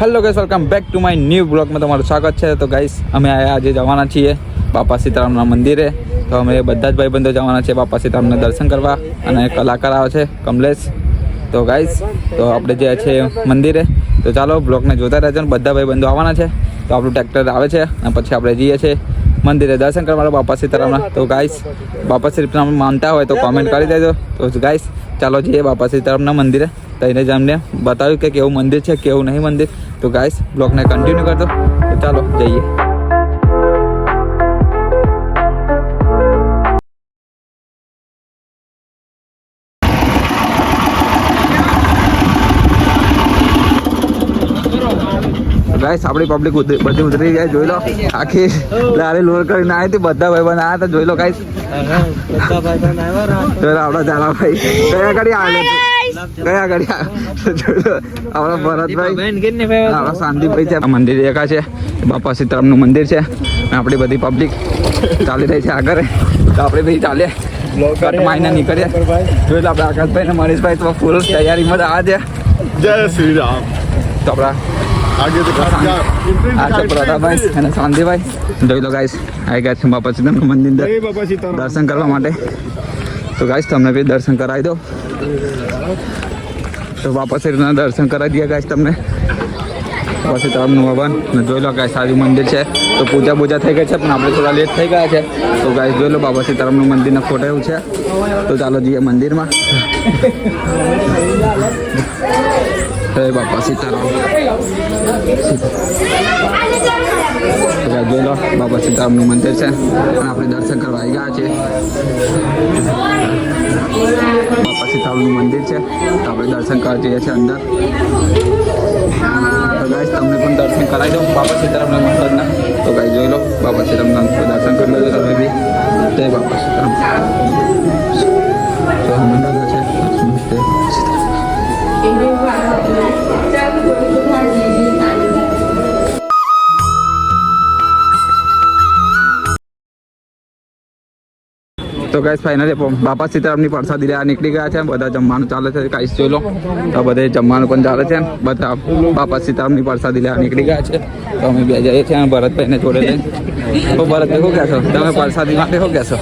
Hello guys welcome back to my new બ્લોગમાં તમારું સ્વાગત છે. તો ગાઈસ અમે આજે જવાના છીએ બાપા સીતારામના મંદિરે. તો અમે બધા જ ભાઈબંધો જવાના છે બાપા સીતારામને દર્શન કરવા. અને કલાકાર આવે છે, કમલેશ. તો ગાઈસ તો આપણે જે છે મંદિરે. તો ચાલો બ્લોગને જોતા રહેજો ને બધા ભાઈબંધો આવવાના છે. તો આપણું ટ્રેક્ટર આવે છે અને પછી આપણે જઈએ છીએ મંદિરે દર્શન કરવા બાપા સીતારામના. તો ગાઈસ બાપા સીતારામ માનતા હોય તો કોમેન્ટ કરી દેજો. તો ગાઈસ ચાલો જઈએ બાપા સીતારામના મંદિરે. તઈને જ અમને બતાવ્યું કે કેવું મંદિર છે, કેવું નહીં મંદિર. તો ગાઈસ બ્લોગને કન્ટિન્યુ કરતો તો ચાલો જઈએ. ગાઈસ આપણી પબ્લિક બધી ઉતરી જાય જોઈ લો. આખી લારી લોર કરીને આવી હતી બધા ભાઈ બંધ આવ્યા જોઈ લો ગાઈસ. જોઈ લો આપણા ચાલા ભાઈ કયા ઘડી આવે કયા આપણા ભરતભાઈ. આપણા શાંતિભાઈ છે. મંદિર એકા છે. બાપા સીતારામનું મંદિર છે. આપણી બધી પબ્લિક ચાલી રહી છે આગળ. તો આપણે બધી ચાલીએ. માઈને નીકળીએ. જોઈ લો આપણે આકાશભાઈ ને મનીષભાઈ તો ફૂલ તૈયારીમાં આ છે. જય શ્રી રામ. તો આપણા આગે તો આ છે પ્રતાપભાઈ અને શાંતિભાઈ જોઈ લો ગાઈસ આવી ગયા છે બાપા સીતારામનું મંદિર સીતારામ દર્શન કરવા માટે તો ગાઈસ તમને બી દર્શન કરાવી દો તો બાપા સીતાના દર્શન કરાવી દઈએ ગાઈસ તમને પછી સીતારામનું ભવન ને જોઈ લો ગાઈસ સારું મંદિર છે તો પૂજા પૂજા થઈ ગઈ છે પણ આપણે થોડા લેટ થઈ ગયા છે તો ગાઈસ જોઈ લો બાબા સીતારામનું મંદિરના ફોટો એવું છે તો ચાલો જઈએ મંદિરમાં જય બાપા સીતારામ જોઈ લો બાપા સીતારામનું મંદિર છે અને આપણે દર્શન કરવા આવી ગયા છે બાપા સીતારામનું મંદિર છે તો આપણે દર્શન કરવા જઈએ છીએ અંદર તો ગાઈસ તમને પણ દર્શન કરાવી દો બાપા સીતારામના મંદિરના તો ગાઈ જોઈ લો બાપા સીતારામના દર્શન કરી લેજો તમે બી જય બાપા સીતારામ તો ગાઈસ ફાઇનલી બાપા સીતારામની પરસાદી લેવા નીકળી ગયા છે. બધા જમવાનું ચાલે છે. ગાઈસ જોઈ લો. તો બધે જમવાનું પણ ચાલે છે. બધા બાપા સીતારામની પ્રસાદી લેવા નીકળી ગયા છે. તો અમે બે જઈએ છીએ ભરતભાઈને જોડે લઈને. તો ભરતભાઈ, શું કહેશો? તમે પરસાદી માટે શું કહેશો?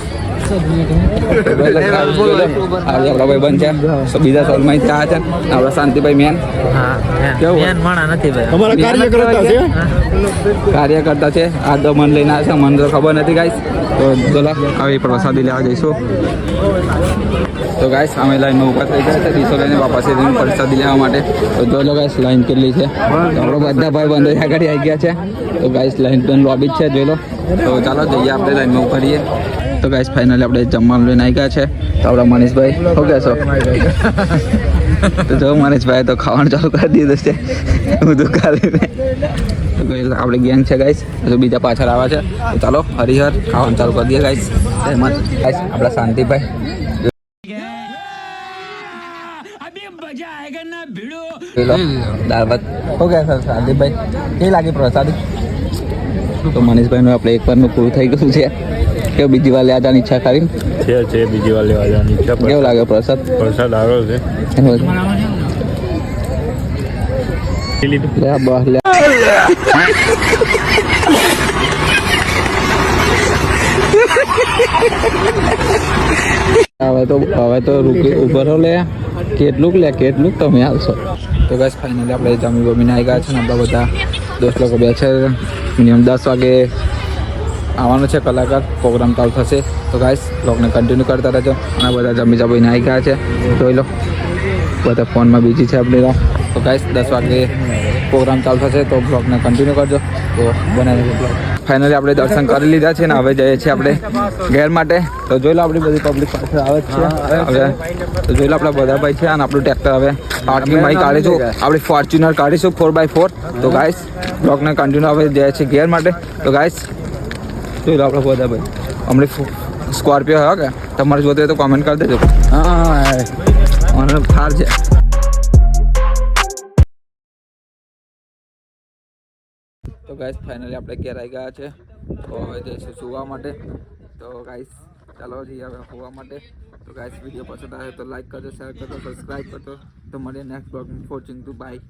આપણા બીજા છે આપણા શાંતિભાઈ મેન કાર્યકર્તા છે આ તો મન લઈને આવે મને તો ખબર નથી ગાઈસ તો ચલો આવી પ્રસાદી લેવા જઈશું તો ગાઈસ અમે લાઈનમાં ઊભા થઈ ગયા છે. ડીસો લઈને બાપા પ્રસાદી લેવા માટે તો જો લો ગાઈસ લાઈન કેટલી છે તો બધા ભાઈ બંધ આગળ આવી ગયા છે. તો ગાઈસ લાઈન પણ લોબી જ છે, જોઈ લો. તો ચાલો જઈએ આપણે લાઈનમાં ઊભા રહીએ. તો ગાઈસ ફાઇનલી આપણે જમવાનું લઈને આવી ગયા છે. તો આપણા મનીષભાઈ શું છો? તો જો મનીષભાઈ તો ખાવાનું ચાલુ કરી દીધું છે. ખાલીને તો guys, આપણે ગેંગ છે ગાઈસ હજુ બીજા પાછળ આવે છે. તો ચાલો હરિહર ખાવાનું ચાલુ કરી દઈએ ગાઈસ એમાં ગાઈસ આપણા શાંતિભાઈ. દાળ ભાત હો ગયા સર શાંતિભાઈ? કેવી લાગી પ્રસાદી? તો મનીષભાઈનું આપણે એક વારનું પૂરું થઈ ગયું છે. કે બીજી વાર લેવા જવાની ઈચ્છા કરી? છે છે બીજી વાર લેવા જવાની ઈચ્છા કેવું લાગે પ્રસાદ? પ્રસાદ આવ્યો છે. લે બસ લે. હવે તો હવે તો રૂકી ઊભો રહો લે. કેટલુંક લે કેટલુંક તમે આવશો. તો બસ ફાઇનલી આપણે જમી બમીને આવી ગયા છે ને આપણા બધા દોસ્ત લોકો બે છે. મિનિમમ દસ વાગે આવવાનો છે કલાકાર પ્રોગ્રામ ચાલુ થશે. તો ગાઈસ બ્લોગને કન્ટિન્યુ કરતા રહેજો. અને બધા જમી જમીને આવી ગયા છે. જોઈ લો. બધા ફોનમાં બીજી છે આપણી તો. ગાઈસ દસ વાગે પ્રોગ્રામ ચાલુ થશે, તો બ્લોગને કન્ટિન્યુ કરજો. તો બનાવી ફાઇનલી આપણે દર્શન કરી લીધા છે ને હવે જઈએ છીએ આપણે ઘેર માટે. તો જોઈ લો આપણી બધી પબ્લિક પાસે આવે છે. હવે તો જોઈ લો આપણા બધા ભાઈ છે અને આપણું ટ્રેક્ટર હવે પાર્કિંગમાં કાઢીશું આપણે ફોર્ચ્યુનર કાઢીશું ફોર બાય ફોર તો ગાઈસ બ્લોગને કન્ટિન્યુ હવે જઈએ છીએ ઘેર માટે. તો ગાઈસ જોઈ આપણા બધા ભાઈ. હમણાં સ્કોર્પિયો હોય કે? તમારે જોતે હોય તો કોમેન્ટ કરી દેજો. હા મને થાર છે. તો ગાઈસ ફાઇનલી આપણે ઘેર આવી ગયા છે. તો હવે જઈશું સુવા માટે. તો ગાઈસ ચાલો જઈએ હવે હોવા માટે. તો ગાઈસ વીડિયો પસંદ આવે તો લાઈક કરજો શેર કરજો સબસ્ક્રાઈબ કરજો. તો મળીએ નેક્સ્ટ બ્લોગ ફોર્ચિંગ ટુ બાય